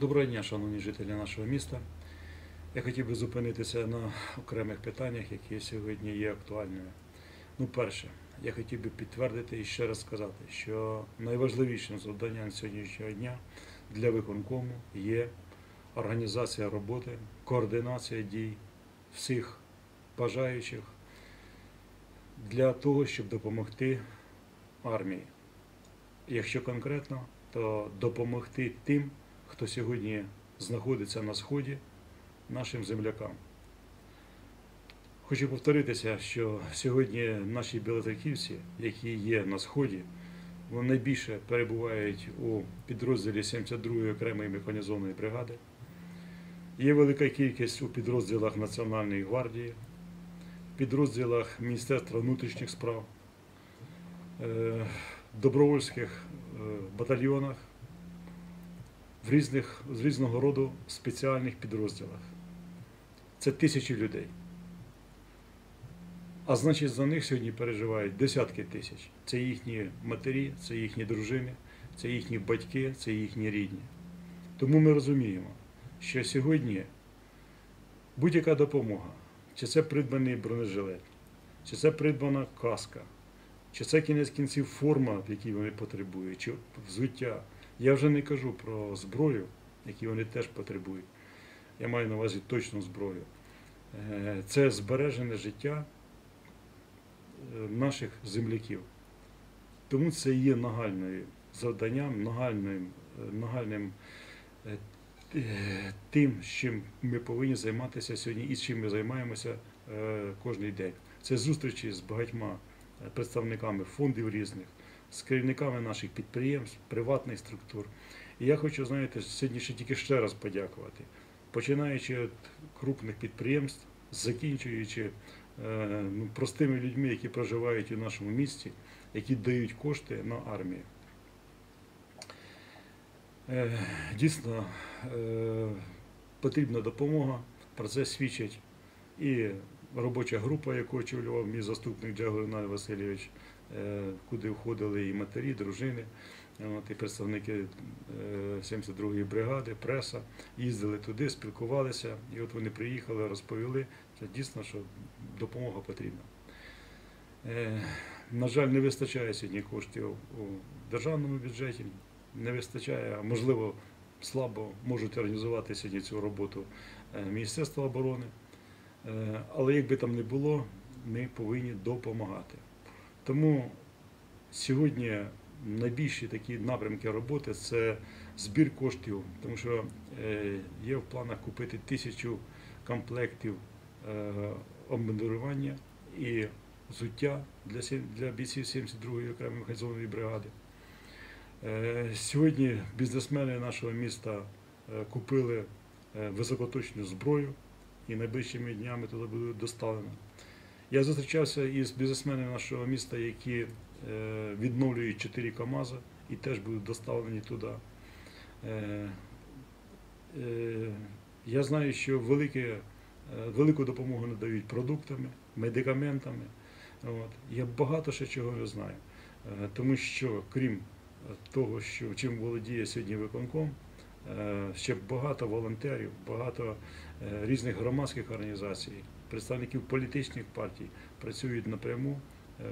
Доброго дня, шановні жителі нашого міста. Я хотів би зупинитися на окремих питаннях, які сьогодні є актуальними. Ну, перше, я хотів би підтвердити і ще раз сказати, що найважливішим завданням сьогоднішнього дня для виконкому є організація роботи, координація дій всіх бажаючих для того, щоб допомогти армії. Якщо конкретно, то допомогти тим, хто сьогодні знаходиться на сході нашим землякам. Хочу повторитися, що сьогодні наші білоцерківці, які є на сході, вони найбільше перебувають у підрозділі 72-ї окремої механізованої бригади. Є велика кількість у підрозділах Національної гвардії, підрозділах Міністерства внутрішніх справ, е, добровольських е, батальйонах в різних, з різного роду спеціальних підрозділах. Це тисячі людей. А значить, за них сьогодні переживають десятки тисяч. Це їхні матері, це їхні дружини, це їхні батьки, це їхні рідні. Тому ми розуміємо, що сьогодні будь-яка допомога, чи це придбаний бронежилет, чи це придбана каска, чи це кінець кінців форма, в якій вони потребують, чи взуття. Я вже не кажу про зброю, яку вони теж потребують. Я маю на увазі точну зброю. Е, Це збережене життя е, наших земляків. Тому це є нагальним завданням, нагальним, е, нагальним тим, чим ми повинні займатися сьогодні і чим ми займаємося кожен день. Це зустрічі з багатьма представниками фондів різних, з керівниками наших підприємств, приватних структур. І я хочу, знаєте, сьогодні ще тільки ще раз подякувати, починаючи від крупних підприємств, закінчуючи е, ну, простими людьми, які проживають у нашому місті, які дають кошти на армію. Е, Дійсно, е, потрібна допомога. Про це свідчить і робоча група, яку очолював мій заступник Джагу Васильович, куди входили і матері, дружини, і представники е, 72-ї бригади, преса, їздили туди, спілкувалися, і от вони приїхали, розповіли, що дійсно, що допомога потрібна. Е, На жаль, не вистачає сьогодні коштів у державному бюджеті, не вистачає, а можливо, слабо можуть організувати сьогодні цю роботу е, Міністерство оборони. Е, Але як би там не було, ми повинні допомагати. Тому сьогодні найбільші такі напрямки роботи це збір коштів, тому що е, є в планах купити тисячу комплектів е, обмундирування і взуття для, бійців 72-ї окремої механізованої бригади. Е, Сьогодні бізнесмени нашого міста купили високоточну зброю і найближчими днями туди буде доставлено. Я зустрічався із бізнесменами нашого міста, які е, відновлюють 4 КАМАЗи і теж будуть доставлені туди. Е, е, Я знаю, що велике, велику допомогу надають продуктами, медикаментами. От. Я багато ще чого не знаю. Тому що, крім того, що чим володіє сьогодні виконком, ще багато волонтерів, багато різних громадських організацій, представників політичних партій працюють напряму е,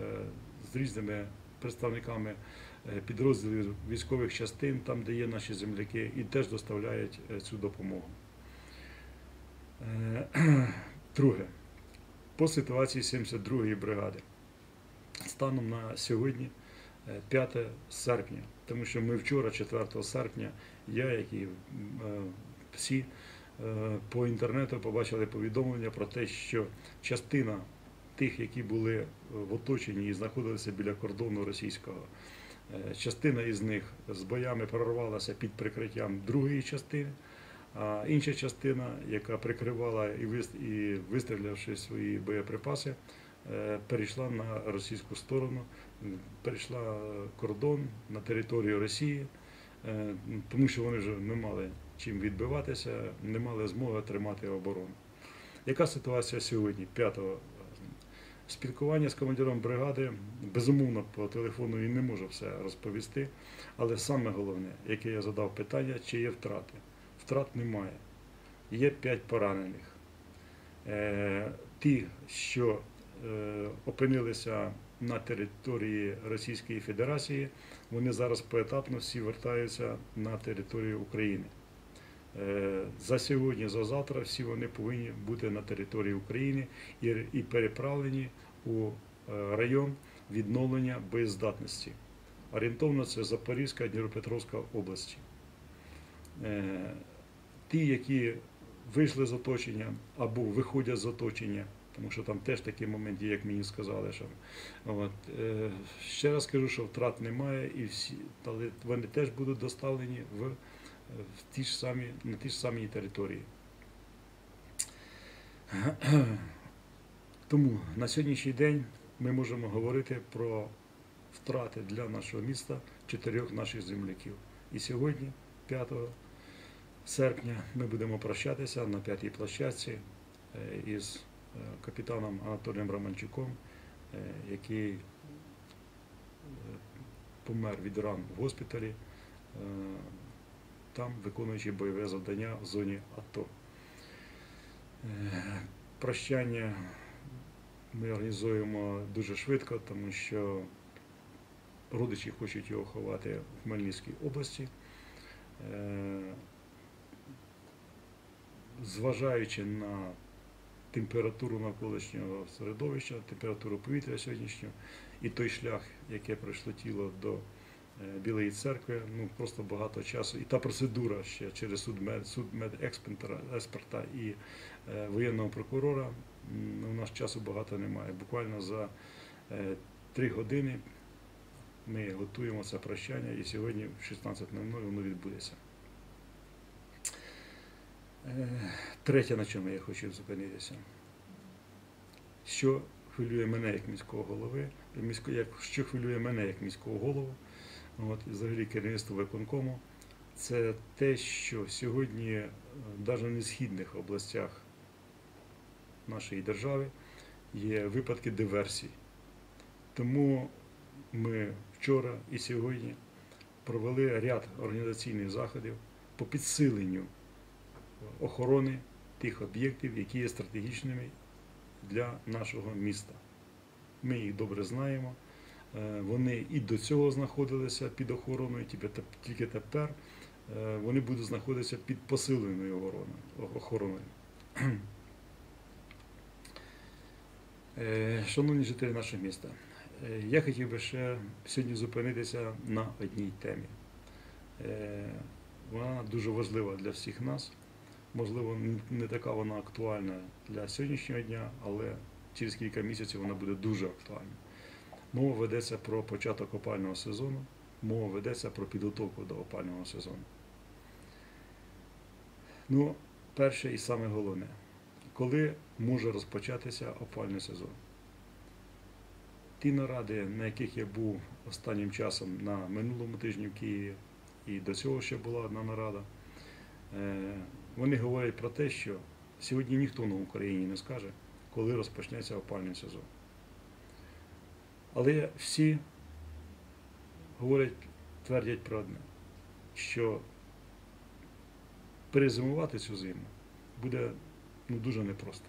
з різними представниками е, підрозділів військових частин, там, де є наші земляки, і теж доставляють е, цю допомогу. Друге, по ситуації 72-ї бригади. Станом на сьогодні, е, 5 серпня, тому що ми вчора, 4 серпня, я, як і всі по інтернету побачили повідомлення про те, що частина тих, які були е, в оточенні і знаходилися біля кордону російського, е, частина із них з боями прорвалася під прикриттям другої частини. А інша частина, яка прикривала і вис- вистрілявши свої боєприпаси, е, перейшла на російську сторону, перейшла кордон на територію Росії, е, тому що вони вже не мали чим відбиватися, не мали змоги тримати оборону. Яка ситуація сьогодні, 5 Спілкування з командиром бригади, безумовно, по телефону він не може все розповісти, але саме головне, яке я задав питання, чи є втрати. втрат немає. Є 5 поранених. Е, Ті, що е, опинилися на території Російської Федерації, вони зараз поетапно всі вертаються на територію України. Е, За сьогодні, за завтра всі вони повинні бути на території України і, переправлені у е, район відновлення боєздатності. Орієнтовно це Запорізька, Дніпропетровська області. Е, Ті, які вийшли з оточення або виходять з оточення, тому що там теж такі моменти, як мені сказали, що от, ще раз кажу, що втрат немає, і всі, але вони теж будуть доставлені в, в ті ж самі, на ті ж самі території. Тому на сьогоднішній день ми можемо говорити про втрати для нашого міста чотирьох наших земляків. І сьогодні, 5 серпня, ми будемо прощатися на п'ятій площадці е, із е, капітаном Анатолієм Романчуком, е, який помер від ран в госпіталі, там виконуючи бойове завдання в зоні АТО. Е, Прощання ми організуємо дуже швидко, тому що родичі хочуть його ховати в Хмельницькій області. Е, Зважаючи на температуру навколишнього середовища, температуру повітря сьогоднішнього і той шлях, яке пройшло тіло до Білої церкви, ну просто багато часу. І та процедура ще через судмед, судмедексперта і е, воєнного прокурора, у нас часу багато немає. Буквально за е, три години ми готуємо це прощання, і сьогодні в 16.00 воно відбудеться. Е, Третє, на чому я хочу зупинитися. Що хвилює мене як міського голови, як, що хвилює мене як міського голову, от, і взагалі керівництво виконкому, це те, що сьогодні навіть в несхідних областях нашої держави є випадки диверсій. Тому ми вчора і сьогодні провели ряд організаційних заходів по підсиленню охорони тих об'єктів, які є стратегічними для нашого міста. Ми їх добре знаємо. Е, Вони і до цього знаходилися під охороною, тільки тепер е, вони будуть знаходитися під посиленою охороною-. Е, Шановні жителі нашого міста, я хотів би ще сьогодні зупинитися на одній темі. Вона дуже важлива для всіх нас. Можливо, не така вона актуальна для сьогоднішнього дня, але через кілька місяців вона буде дуже актуальна. Мова ведеться про початок опального сезону, мова ведеться про підготовку до опального сезону. Ну, перше і саме головне, коли може розпочатися опальний сезон? Ті наради, на яких я був останнім часом на минулому тижні в Києві, і до цього ще була одна нарада, е, вони говорять про те, що сьогодні ніхто на Україні не скаже, коли розпочнеться опальний сезон. Але всі говорять, твердять про одне, що перезимувати цю зиму буде ну, дуже непросто,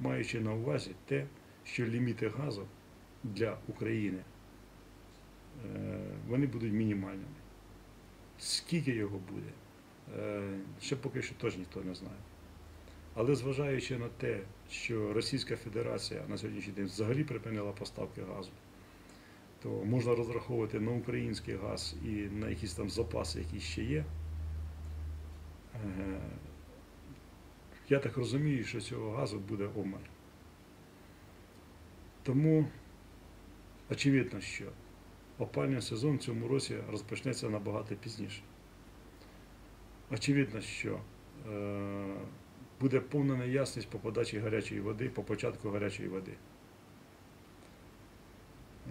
маючи на увазі те, що ліміти газу для України е, вони будуть мінімальними. Скільки його буде, е, ще поки що теж ніхто не знає. Але зважаючи на те, що Російська Федерація на сьогоднішній день взагалі припинила поставки газу, то можна розраховувати на український газ і на якісь там запаси, які ще є. Е, Я так розумію, що цього газу буде обмаль. Тому очевидно, що опальний сезон в цьому році розпочнеться набагато пізніше. Очевидно, що е, буде повна неясність по подачі гарячої води, по початку гарячої води.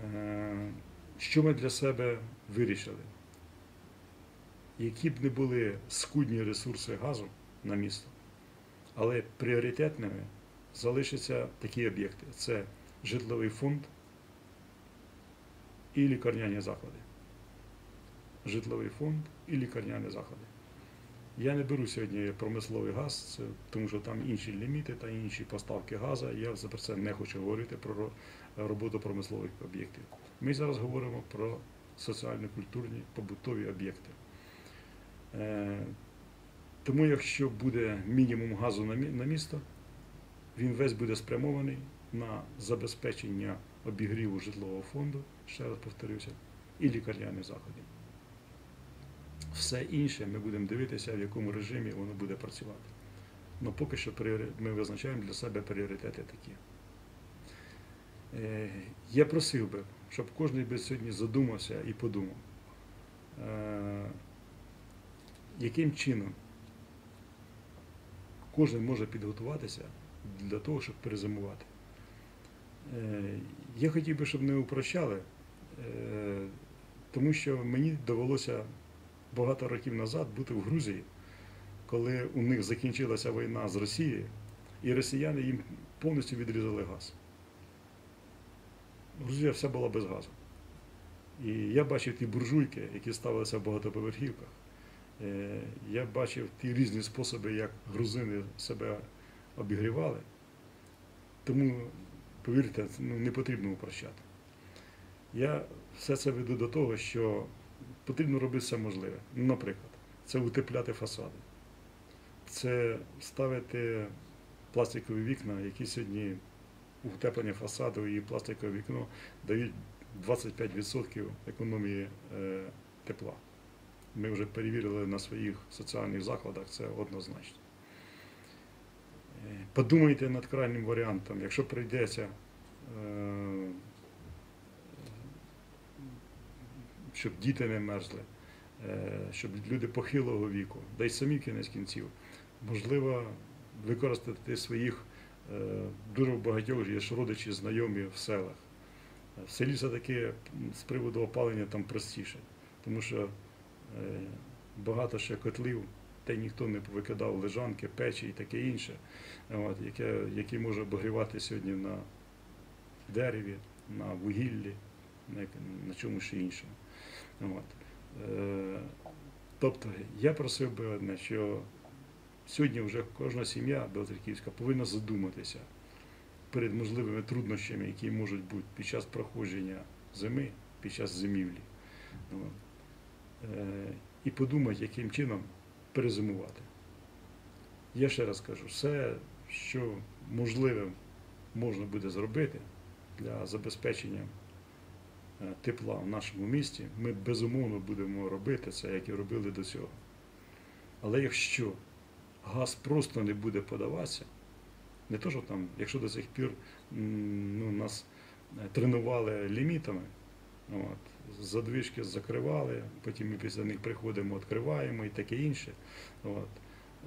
Е, що ми для себе вирішили? Які б не були скудні ресурси газу на місто, але пріоритетними залишаться такі об'єкти: це житловий фонд і лікарняні заклади. Житловий фонд і лікарняні заклади. Я не беру сьогодні промисловий газ, тому що там інші ліміти та інші поставки газу. Я за це не хочу говорити про роботу промислових об'єктів. Ми зараз говоримо про соціально-культурні побутові об'єкти. Е, Тому якщо буде мінімум газу на місто, він весь буде спрямований на забезпечення обігріву житлового фонду, ще раз повторюся, і лікарняних заходів. Все інше ми будемо дивитися, в якому режимі воно буде працювати. Ну поки що ми визначаємо для себе пріоритети такі. Е, Я просив би, щоб кожен би сьогодні задумався і подумав, е, яким чином кожен може підготуватися для того, щоб перезимувати. Е, Я хотів би, щоб не упрощали, тому що мені довелося багато років назад бути в Грузії, коли у них закінчилася війна з Росією, і росіяни їм повністю відрізали газ. Грузія вся була без газу. І я бачив ті буржуйки, які ставилися в багатоповерхівках. Е, Я бачив ті різні способи, як грузини себе обігрівали. Тому, повірте, ну, не потрібно упрощати. Я все це веду до того, що потрібно робити все можливе. Наприклад, це утепляти фасади, це ставити пластикові вікна, які сьогодні утеплення фасаду і пластикове вікно дають 25% економії е, тепла. Ми вже перевірили на своїх соціальних закладах, це однозначно. Е, Подумайте над крайнім варіантом, якщо прийдеться, е, щоб діти не мерзли, е, щоб люди похилого віку, да й самі кінець кінців, можливо, використати своїх е, дуже багатьох є ж родичі, знайомі в селах. В селі все-таки з приводу опалення там простіше, тому що е, багато ще котлів, та й ніхто не викидав лежанки, печі і таке інше, от, яке, які може обігрівати сьогодні на дереві, на вугіллі, на чомусь іншому. От. Е, тобто я просив би одне, що сьогодні вже кожна сім'я Білоцерківська повинна задуматися перед можливими труднощами, які можуть бути під час проходження зими, під час зимівлі. Е, І подумати, яким чином перезимувати. Я ще раз кажу, все, що можливе можна буде зробити для забезпечення тепла в нашому місті, ми безумовно будемо робити це, як і робили до цього. Але якщо газ просто не буде подаватися, не то, що там, якщо до сих пір ну, нас е, тренували лімітами, от, задвижки закривали, потім ми після них приходимо, відкриваємо і таке інше. От.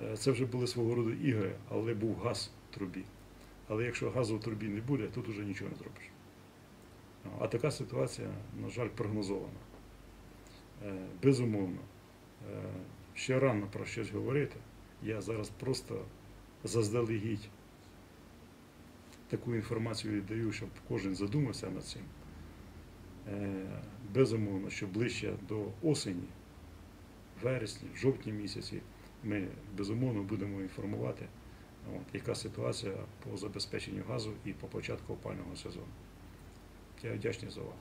Е, Це вже були свого роду ігри, але був газ в трубі. Але якщо газу в трубі не буде, тут вже нічого не зробиш. А така ситуація, на жаль, прогнозована. Е, Безумовно, е, ще рано про щось говорити. Я зараз просто заздалегідь таку інформацію віддаю, щоб кожен задумався над цим. Е, Безумовно, що ближче до осені, вересні, жовтні місяці, ми безумовно будемо інформувати, яка ситуація по забезпеченню газу і по початку опального сезону. Я вдячний за увагу.